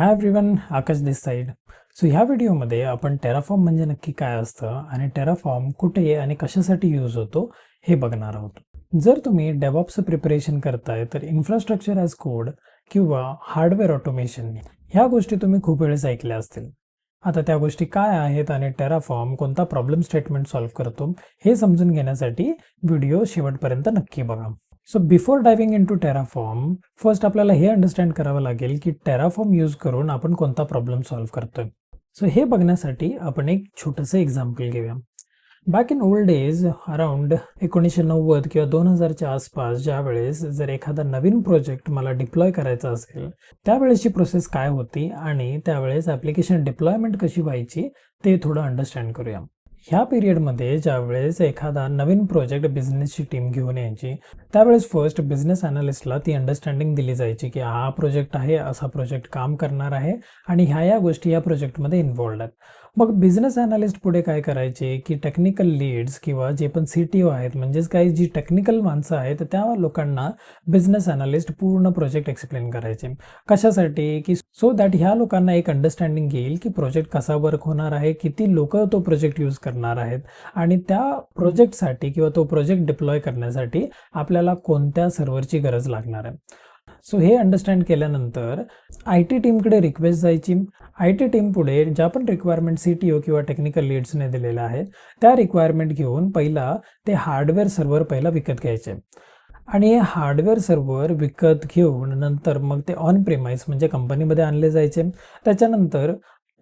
Hi everyone Akash this side so ह्या व्हिडिओमध्ये आपण टेराफॉर्म म्हणजे नक्की काय असतं आणि टेराफॉर्म कुठे आणि कशासाठी यूज होतो हे बघणार आहोत. जर तुम्ही डेव्हॉप्सचं प्रिपरेशन करताय तर इन्फ्रास्ट्रक्चर ॲज कोड किंवा हार्डवेअर ऑटोमेशन ह्या गोष्टी तुम्ही खूप वेळेस ऐकल्या असतील. आता त्या गोष्टी काय आहेत आणि टेराफॉर्म कोणता प्रॉब्लेम स्टेटमेंट सॉल्व्ह करतो हे समजून घेण्यासाठी व्हिडिओ शेवटपर्यंत नक्की बघा. So before diving into Terraform first आपल्याला हे अंडरस्टँड करावं लागेल की टेराफॉर्म यूज करून आपण कोणता प्रॉब्लेम सॉल्व्ह करतोय. सो हे बघण्यासाठी आपण एक छोटंसं एक्झाम्पल घेऊया. Back in old days around एकोणीसशे नव्वद किंवा दोन हजारच्या आसपास ज्या वेळेस जर एखादा नवीन प्रोजेक्ट मला डिप्लॉय करायचा असेल त्यावेळेसची प्रोसेस काय होती आणि त्यावेळेस ॲप्लिकेशन डिप्लॉयमेंट कशी व्हायची ते थोडं अंडरस्टँड करूया. ह्या पिरियडमध्ये ज्यावेळेस एखादा नवीन प्रोजेक्ट बिझनेसची टीम घेऊन यायची त्यावेळेस फर्स्ट बिझनेस अनालिस्टला ती अंडरस्टँडिंग दिली जायची की हा प्रोजेक्ट आहे असा प्रोजेक्ट काम करणार आहे आणि ह्या या गोष्टी या प्रोजेक्टमध्ये इन्वॉल्ड आहेत. मग बिझनेस अनालिस्ट पुढे काय करायचे? की टेक्निकल लीड्स किंवा जे पण सी टी ओ आहेत म्हणजेच काही जी टेक्निकल माणसं आहेत त्या लोकांना बिझनेस अनालिस्ट पूर्ण प्रोजेक्ट एक्सप्लेन करायचे. कशासाठी? की सो दॅट ह्या लोकांना एक अंडरस्टँडिंग येईल की प्रोजेक्ट कसा वर्क होणार आहे किती लोक तो प्रोजेक्ट यूज करणार आहेत आणि त्या प्रोजेक्टसाठी किंवा तो प्रोजेक्ट डिप्लॉय करण्यासाठी आपल्याला कोणत्या सर्व्हरची गरज लागणार आहे? सो हे अंडरस्टँड केल्यानंतर आय टी टीमकडे रिक्वेस्ट जायची. आय टी टीम पुढे ज्या पण रिक्वायरमेंट सी टी ओ किंवा टेक्निकल लीड्सने दिलेल्या आहेत त्या रिक्वायरमेंट घेऊन पहिला ते हार्डवेअर सर्व्हर पहिला विकत घ्यायचे. आणि हे हार्डवेअर सर्व्हर विकत घेऊन नंतर मग ते ऑन प्रेमाइस म्हणजे कंपनीमध्ये आणले जायचे. त्याच्यानंतर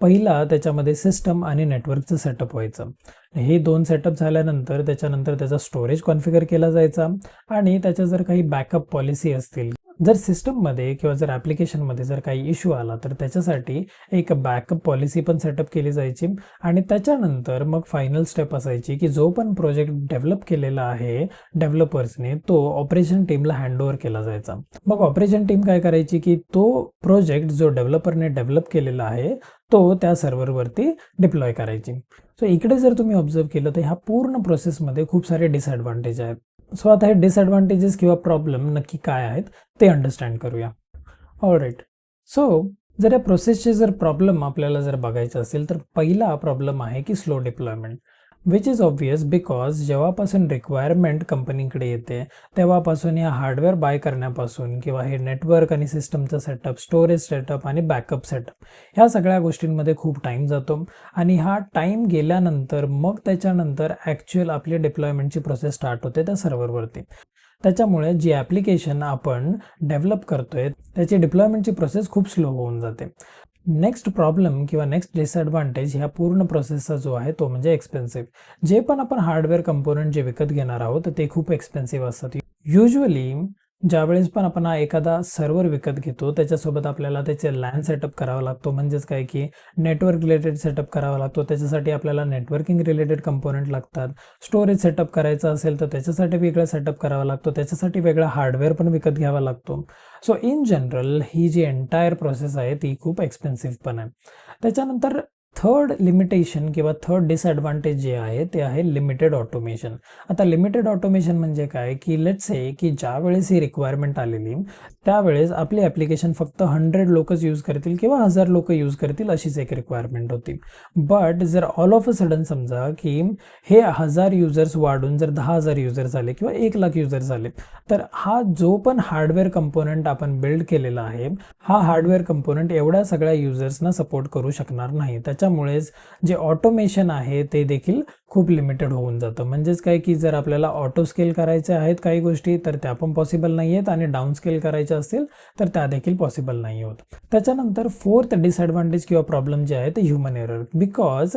पहिला त्याच्यामध्ये सिस्टम आणि नेटवर्कचं सेटअप व्हायचं. हे दोन सेटअप झाल्यानंतर त्याच्यानंतर त्याचा स्टोरेज कॉन्फिगर केला जायचा. आणि त्याच्या जर काही बॅकअप पॉलिसी असतील जर सिस्टममध्ये किंवा जर ॲप्लिकेशनमध्ये जर काही इश्यू आला तर त्याच्यासाठी एक बॅकअप पॉलिसी पण सेटअप केली जायची आणि त्याच्यानंतर मग फायनल स्टेप असायची की जो पण प्रोजेक्ट डेव्हलप केलेला आहे डेव्हलपर्सने तो ऑपरेशन टीमला हँडओव्हर केला जायचा. मग ऑपरेशन टीम काय करायची की तो प्रोजेक्ट जो डेव्हलपरने डेव्हलप केलेला आहे तो त्या सर्व्हरवरती डिप्लॉय करायची. सो इकडे जर तुम्ही ऑब्झर्व केलं तर ह्या पूर्ण प्रोसेसमध्ये खूप सारे डिसएडव्हान्टेज आहेत. सो आता हे डिसएडव्हान्टेजेस किंवा प्रॉब्लेम नक्की काय आहेत ते अंडरस्टँड करूया. ऑल राईट सो जर या प्रोसेसचे जर प्रॉब्लेम आपल्याला जर बघायचं असेल तर पहिला प्रॉब्लेम आहे की slow deployment which is obvious because जेव्हापासून रिक्वायरमेंट कंपनीकडे येते तेव्हापासून या हार्डवेअर बाय करण्यापासून किंवा हे नेटवर्क आणि सिस्टमचं सेटअप स्टोरेज सेटअप आणि बॅकअप सेटअप ह्या सगळ्या गोष्टींमध्ये खूप टाईम जातो. आणि हा टाईम गेल्यानंतर मग त्याच्यानंतर ॲक्च्युअल आपली डिप्लॉयमेंटची प्रोसेस स्टार्ट होते त्या सर्व्हरवरती त्याच्यामुळे जी ॲप्लिकेशन आपण डेव्हलप करतोय त्याची डिप्लॉयमेंटची प्रोसेस खूप स्लो होऊन जाते. नेक्स्ट प्रॉब्लेम किंवा नेक्स्ट डिसएडव्हान्टेज ह्या पूर्ण प्रोसेसचा जो आहे तो म्हणजे एक्सपेन्सिव्ह जे पण आपण हार्डवेअर कंपोनंट जे विकत घेणार आहोत ते खूप एक्सपेन्सिव्ह असतात. युजली ज्यावेळेस पण आपण हा एखादा सर्व्हर विकत घेतो त्याच्यासोबत आपल्याला त्याचे लॅन सेटअप करावा लागतो. म्हणजेच काय की नेटवर्क रिलेटेड सेटअप करावा लागतो. त्याच्यासाठी आपल्याला नेटवर्किंग रिलेटेड कंपोनंट लागतात. स्टोरेज सेटअप करायचं असेल तर त्याच्यासाठी वेगळा सेटअप करावा लागतो. त्याच्यासाठी वेगळा हार्डवेअर पण विकत घ्यावा लागतो. सो इन जनरल ही जी एंटायर प्रोसेस आहे ती खूप एक्सपेन्सिव्ह पण आहे. त्याच्यानंतर थर्ड लिमिटेशन किंवा थर्ड डिसएडव्हान्टेज जे आहे ते आहे लिमिटेड ऑटोमेशन आता लिमिटेड ऑटोमेशन म्हणजे काय? की लेट्स से की ज्या वेळेस ही रिक्वायरमेंट आलेली त्यावेळेस आपली ॲप्लिकेशन फक्त हंड्रेड लोकच यूज करतील किंवा हजार लोक यूज करतील अशीच एक रिक्वायरमेंट होती. बट जर ऑल ऑफ अ सडन समजा की हे हजार युजर्स वाढून जर दहा हजार युजर झाले किंवा एक लाख युजर झाले तर हा जो पण हार्डवेअर कंपोनंट आपण बिल्ड केलेला आहे हा हार्डवेअर कंपोनंट एवढ्या सगळ्या युजर्सना सपोर्ट करू शकणार नाही. त्याच्या त्याच्यामुळेच जे ऑटोमेशन आहे ते देखील खूप लिमिटेड होऊन जातं. म्हणजेच काय की जर आपल्याला ऑटो स्केल करायचे आहेत काही गोष्टी तर त्या पण पॉसिबल नाही आहेत आणि डाऊन स्केल करायच्या असतील तर त्या देखील पॉसिबल नाही होत. त्याच्यानंतर फोर्थ डिसएडव्हान्टेज किंवा प्रॉब्लेम जे आहे ते ह्युमन एरर बिकॉज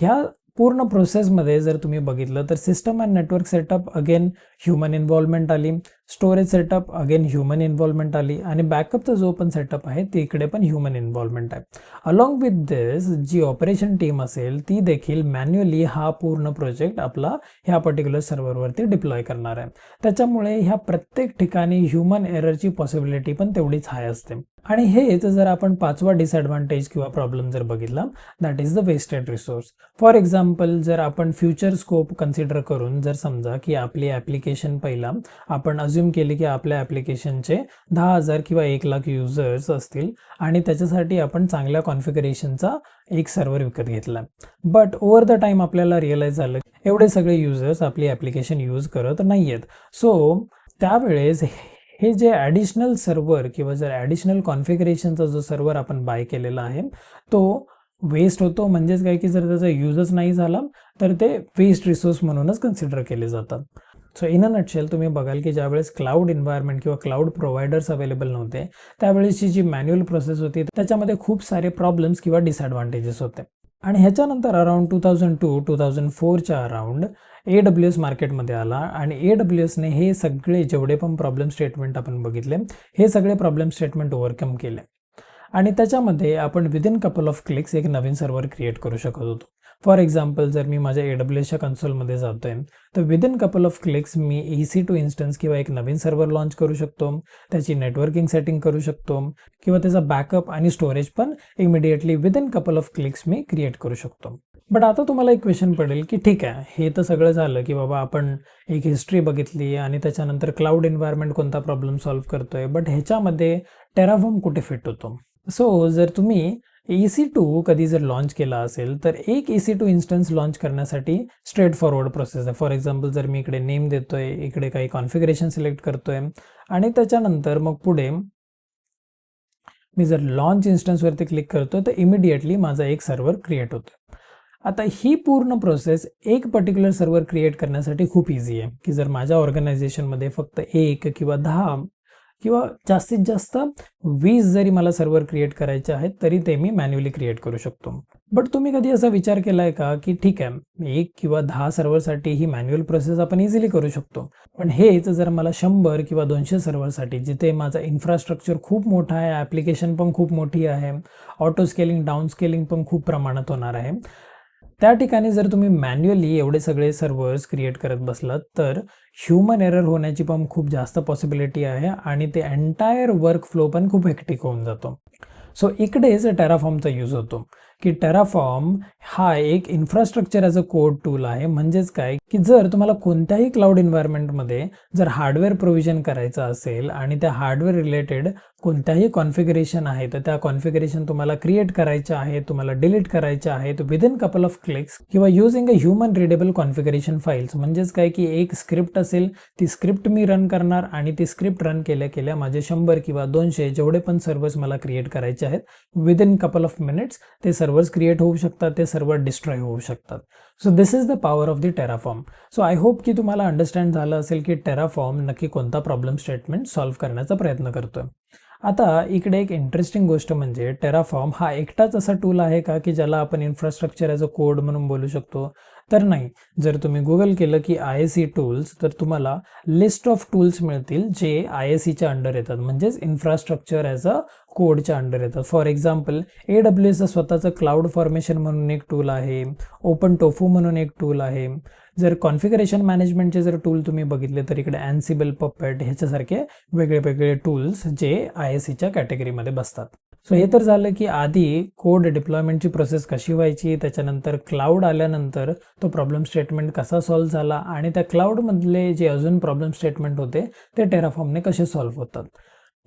ह्या पूर्ण प्रोसेसमध्ये जर तुम्ही बघितलं तर system and network setup again human involvement आली. Storage setup again human involvement आली. आणि बॅकअपचा जो पण सेटअप आहे तिकडे पण ह्युमन इन्व्हॉल्वमेंट आहे. अलॉंग विथ दिस जी ऑपरेशन टीम असेल ती देखील मॅन्युअली हा पूर्ण प्रोजेक्ट आपला ह्या पर्टिक्युलर सर्व्हरवरती डिप्लॉय करणार आहे. त्याच्यामुळे ह्या प्रत्येक ठिकाणी ह्युमन एररची पॉसिबिलिटी पण तेवढीच हाय असते. आणि हेच जर आपण पाचवा डिसएडव्हान्टेज किंवा प्रॉब्लेम जर बघितला that is the wasted resource for example जर आपण फ्युचर स्कोप कन्सिडर करून जर समजा की आपली ॲप्लिकेशन पहिला आपण अज्युम केली की आपल्या ॲप्लिकेशनचे दहा हजार किंवा एक लाख युजर्स असतील आणि त्याच्यासाठी आपण चांगल्या कॉन्फिगरेशनचा एक सर्व्हर विकत घेतला. बट ओव्हर द टाईम आपल्याला रिअलाईज झालं एवढे सगळे युजर्स आपली ॲप्लिकेशन यूज करत नाही आहेत सो त्यावेळेस हे जे ॲडिशनल सर्व्हर किंवा जर ॲडिशनल कॉन्फिगरेशनचा जो सर्व्हर आपण बाय केलेला आहे तो वेस्ट होतो. म्हणजेच काय की जर त्याचा यूजच नाही झाला तर ते वेस्ट रिसोर्स म्हणूनच कन्सिडर केले जातात. सो इन अ नटशेल तुम्ही बघाल की ज्यावेळेस क्लाउड एन्व्हायरमेंट किंवा क्लाउड प्रोव्हायडर्स अवेलेबल नव्हते त्यावेळेसची जी मॅन्युअल प्रोसेस होती त्याच्यामध्ये खूप सारे प्रॉब्लेम्स किंवा डिसएडव्हान्टेजेस होते. आणि ह्याच्यानंतर around two thousand two two thousand फोरच्या around A W S मार्केटमध्ये आला आणि ए डब्ल्यू एसने हे सगळे जेवढे पण प्रॉब्लेम स्टेटमेंट आपण बघितले हे सगळे प्रॉब्लेम स्टेटमेंट ओव्हरकम केले. आणि त्याच्यामध्ये आपण विदिन कपल ऑफ क्लिक्स एक नवीन सर्व्हर क्रिएट करू शकत होतो. फॉर एक्झाम्पल जर मी माझ्या ए डब्ल्यू एसच्या कन्सोलमध्ये जातो आहे तर विदिन कपल ऑफ क्लिक्स मी ई सी टू इन्स्टन्स किंवा एक नवीन सर्व्हर लॉन्च करू शकतो. त्याची नेटवर्किंग सेटिंग करू शकतो किंवा त्याचा बॅकअप आणि स्टोरेज पण immediately within couple of clicks me create करू शकतो. बट आता तुम्हाला एक क्वेश्चन पडेल की ठीक आहे हे तर सगळं झालं की बाबा आपण एक हिस्ट्री बघितली आणि त्याच्यानंतर क्लाउड एन्व्हायरमेंट कोणता प्रॉब्लेम सॉल्व्ह करतोय. बट ह्याच्यामध्ये टेराफॉर्म कुठे फिट होतो? सो जर तुम्ही ई सी टू कधी जर लॉन्च केला असेल तर एक E C two instance launch करण्यासाठी स्ट्रेट फॉरवर्ड प्रोसेस आहे. फॉर एक्झाम्पल जर मी इकडे नेम देतोय इकडे काही कॉन्फिगरेशन सिलेक्ट करतोय आणि त्याच्यानंतर मग पुढे मी जर लॉन्च इन्स्टन्सवरती क्लिक करतो तर इमिडिएटली माझा एक सर्व्हर क्रिएट होतो आता ही पूर्ण प्रोसेस एक पर्टिक्युलर सर्व्हर क्रिएट करण्यासाठी खूप इझी आहे. की जर माझ्या ऑर्गनायझेशनमध्ये फक्त एक किंवा दहा किंवा जास्तीत जास्त वीस जरी मला सर्व्हर क्रिएट करायचे आहेत तरी ते मी मॅन्युअली क्रिएट करू शकतो. बट तुम्ही कधी असा विचार केला आहे का की ठीक आहे एक किंवा दहा सर्व्हरसाठी ही मॅन्युअल प्रोसेस आपण इझिली करू शकतो. पण हेच जर मला शंभर किंवा दोनशे सर्व्हरसाठी जिथे माझा इन्फ्रास्ट्रक्चर खूप मोठा आहे ॲप्लिकेशन पण खूप मोठी आहे ऑटो स्केलिंग डाऊन स्केलिंग पण खूप प्रमाणात होणार आहे त्या ठिकाणी जर तुम्ही मॅन्युअली एवढे सगळे सर्व्हर्स क्रिएट करत बसलात तर ह्युमन एरर होण्याची पण खूप जास्त पॉसिबिलिटी आहे आणि ते एंटायर वर्क फ्लो पण खूप हेक्टिक होऊन जातो. सो इकडेच टेराफॉर्मचा यूज होतो. की टेराफॉर्म हा एक infrastructure as a code tool आहे. म्हणजेच काय? की जर तुम्हाला कोणत्याही क्लाउड एन्व्हायरमेंटमध्ये जर हार्डवेअर प्रोव्हिजन करायचं असेल आणि त्या हार्डवेअर रिलेटेड कोणत्याही कॉन्फिगरेशन आहे तर त्या कॉन्फिगरेशन तुम्हाला क्रिएट करायच्या आहेत तुम्हाला डिलीट करायच्या आहेत विदिन कपल ऑफ क्लिक्स किंवा using a human readable configuration files म्हणजेच काय की एक स्क्रिप्ट असेल ती स्क्रिप्ट मी रन करणार आणि ती स्क्रिप्ट रन केल्या केल्या माझे शंभर किंवा दोनशे जेवढे पण सर्व्हर्स मला क्रिएट करायचे आहेत विदिन कपल ऑफ मिनिट्स ते सर्व्हर्स क्रिएट होऊ शकतात ते सर्व्हर डिस्ट्रॉय होऊ शकतात. So this is the power of the Terraform so I hope की तुम्हाला अंडरस्टँड झालं असेल की टेराफॉर्म नक्की कोणता प्रॉब्लेम स्टेटमेंट सॉल्व्ह करण्याचा प्रयत्न करतोय. आता इकडे एक इंटरेस्टिंग गोष्ट म्हणजे टेराफॉर्म हा एकटाच असा टूल आहे का की ज्याला आपण इन्फ्रास्ट्रक्चर ॲज अ कोड म्हणून बोलू शकतो? तर नाही. जर तुम्ही गुगल केलं की आय एस सी टूल्स तर तुम्हाला लिस्ट ऑफ टूल्स मिळतील जे आय एस सीच्या अंडर येतात. म्हणजेच इन्फ्रास्ट्रक्चर ॲज अ कोडच्या अंडर येतात. फॉर एक्झाम्पल ए डब्ल्यू एसचं स्वतःचं क्लाउड फॉर्मेशन म्हणून एक टूल आहे. ओपन टोफू म्हणून एक टूल आहे. जर कॉन्फिगरेशन मॅनेजमेंटचे जर टूल तुम्ही बघितले तर इकडे अँसिबल पपेट ह्याच्यासारखे वेगळे वेगळे टूल्स जे आय एस सीच्या कॅटेगरीमध्ये बसतात. सो हे तर झालं की आधी कोड डिप्लॉयमेंटची प्रोसेस कशी व्हायची त्याच्यानंतर क्लाउड आल्यानंतर तो प्रॉब्लेम स्टेटमेंट कसा सॉल्व्ह झाला आणि त्या क्लाउडमधले जे अजून प्रॉब्लेम स्टेटमेंट होते ते टेराफॉर्मने कसे सॉल्व्ह होतात.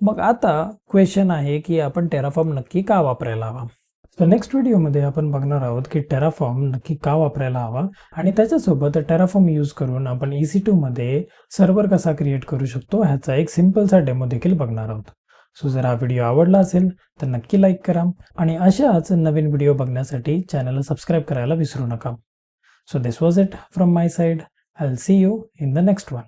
मग आता क्वेश्चन आहे की आपण टेराफॉर्म नक्की का वापरायला हवा? तर नेक्स्ट व्हिडिओमध्ये आपण बघणार आहोत की टेराफॉर्म नक्की का वापरायला हवा आणि त्याच्यासोबत टेराफॉर्म यूज करून आपण ई सी टूमध्ये सर्व्हर कसा क्रिएट करू शकतो ह्याचा एक सिम्पलसा डेमो देखील बघणार आहोत. सो जर हा व्हिडिओ आवडला असेल तर नक्की लाईक करा आणि अशाच नवीन व्हिडिओ बघण्यासाठी चॅनलला सबस्क्राईब करायला विसरू नका. So this was it from my side I see you in the next one